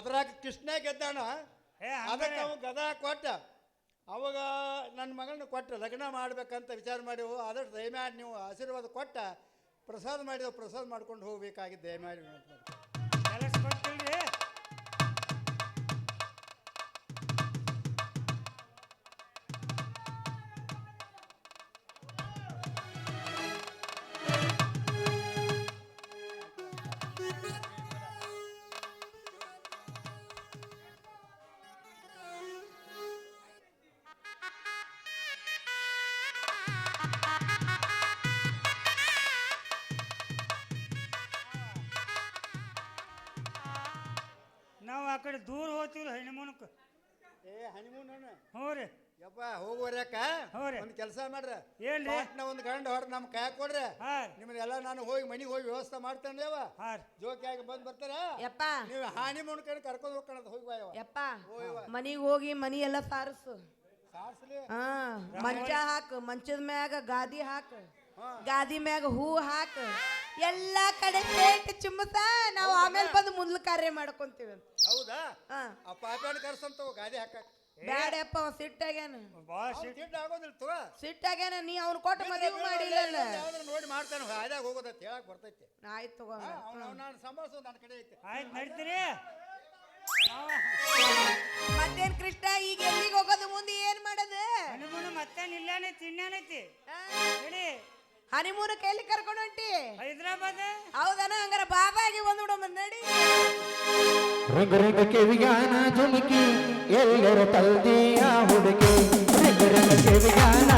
ಅದ್ರಾಗ ಕೃಷ್ಣ ಗೆದ್ದಾಣ ಏ ಅದಕ್ಕೆ ಅವ ಗದಾ ಕೊಟ್ಟ. ಅವಾಗ ನನ್ನ ಮಗಳನ್ನ ಕೊಟ್ಟ ಲಗ್ನ ಮಾಡ್ಬೇಕಂತ ವಿಚಾರ ಮಾಡಿವು ಆದಷ್ಟು ದಯಮಾಡಿ ನೀವು ಆಶೀರ್ವಾದ ಕೊಟ್ಟ ಪ್ರಸಾದ ಮಾಡಿದವು ಪ್ರಸಾದ ಮಾಡ್ಕೊಂಡು ಹೋಗ್ಬೇಕಾಗಿ ದಯಮಾಡಿ ವಿನಂತಿ ಕಡೆ ದೂರ ಹೋಗ್ತೀವಿ ಹೆಣ್ಮೂನಕ್ಕೆ ಏ ಹನಿಮೂನ್ ಹ್ಞೂ ರೀ. ಯಪ್ಪ ಹೋಗುವರ್ಯಾಕ ಹ್ಞೂ ರೀ. ಒಂದು ಕೆಲಸ ಮಾಡ್ರ. ಏನ್ರಿ? ಪಾಟ್ನ ಒಂದು ಗಂಡ ಹೊರ ನಮ್ಮ ಕೈ ಕೊಡ್ರಿ ಹಾಂ ನಿಮ್ಮನ್ನೆಲ್ಲ ನಾನು ಹೋಗಿ ಮನೆಗೆ ಹೋಗಿ ವ್ಯವಸ್ಥೆ ಮಾಡ್ತೇನೆ ಅವ. ಹಾ ರೀ. ಜೋಕಿಯಾಗಿ ಬಂದು ಬರ್ತಾರ? ಯಪ್ಪ. ನೀವು ಹಾನಿ ಕಡೆ ಕರ್ಕೊಂಡು ಹೋಗ್ಕಣದ ಹೋಗಿ ಬಾ ಯವ್ವ. ಯಪ್ಪ. ಮನಿಗ್ ಹೋಗಿ ಮನಿ ಎಲ್ಲ ಸಾರಸು. ಸಾರ್ಸ್ಲಿ? ಹಾ. ಮಂಚ ಹಾಕು ಮಂಚದ ಮ್ಯಾಗ ಗಾದಿ ಹಾಕು. ಗಾದಿ ಮ್ಯಾಗ ಹೂ ಹಾಕು. ಎಲ್ಲಾ ಕಡೆ ಚುಮ್ಮತ ಚಿಮ್ಮಸ ನಾವು ಆಮೇಲೆ ಬಂದು ಮೊದ್ಲು ಕಾರ್ಯ ಮಾಡ್ಕೊಂತೀವಿ ಅಂತ. ಹೌದಾ? ಹಾ. ಆ ಪಾಪ್ಯಾನ್ ಕರ್ಸಂತ ಗಾದಿ ಹಾಕಕ್ ಬ್ಯಾಡಪ್ಪ ಅವ ಸಿಟ್ಟಾಗ್ಯಾನ. ಬಾ ಸಿಟ್ಟು ಸಿಟ್ಟು ಆಗೋದಿಲ್ಲ ತಗೋ. ಸಿಟ್ಟಾಗ್ಯಾನ ನೀ ಅವ್ನ ಕೊಟ್ಟು ಮದುವೆ ಮಾಡಿಲ್ಲ ಯಾವ್ದಾರ ನೋಡಿ ಮಾಡ್ತಾನೆ ಹಾದ್ಯಾಗ ಹೋಗೋದತ್ ಹೇಳಕ್ ಬರ್ತೈತಿ. ಆಯ್ತು ತಗೋ ಅವ್ನ. ನಾನು ಸಂಭಾಳಿಸೋದು ನನ್ನ ಕಡೆ ಐತೆ. ಆಯ್ತು ನಡೀತೀರಿ? ಮತ್ತೇನ್ ಕೃಷ್ಣ ಈಗ ಎಲ್ಲಿಗೆ ಹೋಗೋದು? ಮುಂದೆ ಏನ್ ಮಾಡೋದು? ಹನುಮೂನು ಮತ್ತೇನು ಇಲ್ಲಾನೆ ಆ? ಹೇಳಿ. ಹನಿಮೂನ ಕೈಲಿ ಕರ್ಕೊಂಡು ಹೊಂಟಿ. ಹೈದ್ರಾಬಾದ್? ಹೌದನ ಹಂಗಾರ ಬಾಬಾಗಿ ಬಿಡೋ ನಡಿ. ರಂಗ ರಂಗ ಕೆವಿಗಾನ ಜುಮುಕಿ ಎಲ್ಲರ ತಲ್ದಿಯ ಹುಡುಗಿ ರಂಗ ರಂಗ ಕೆವಿಗಾನ